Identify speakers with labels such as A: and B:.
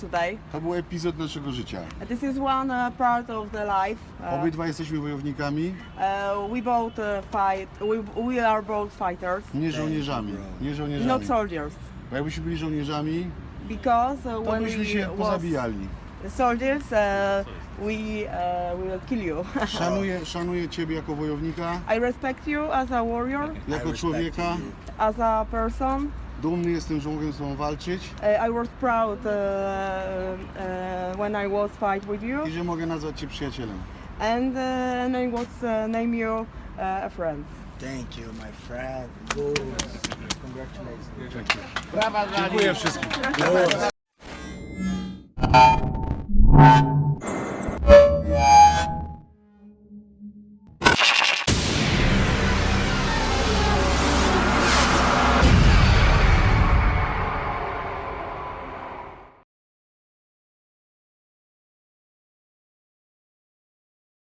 A: today.
B: To był epizod naszego życia.
A: This is one uh, part of the life. Uh,
B: Obydwa jesteśmy wojownikami,
A: uh, we both uh, fight. We, we are both fighters,
B: nie żołnierzami. Nie żołnierzami.
A: not soldiers,
B: Bo jakbyśmy byli żołnierzami,
A: because uh,
B: to
A: when
B: byśmy
A: we
B: się
A: was,
B: pozabijali
A: soldiers, uh, we uh, will kill you.
B: Szanuję, szanuję Ciebie jako wojownika,
A: I respect you as a warrior,
B: jako człowieka.
A: as a person.
B: Dumny jestem, że mogę z Tobą walczyć
A: Uh, I was proud uh, uh, when I was fight with you,
B: i że mogę nazwać Cię przyjacielem.
A: and uh, and I was uh, name you uh, a friend.
C: Thank you, my friend. Good. Congratulations.
B: Dziękuję wszystkim.
C: Música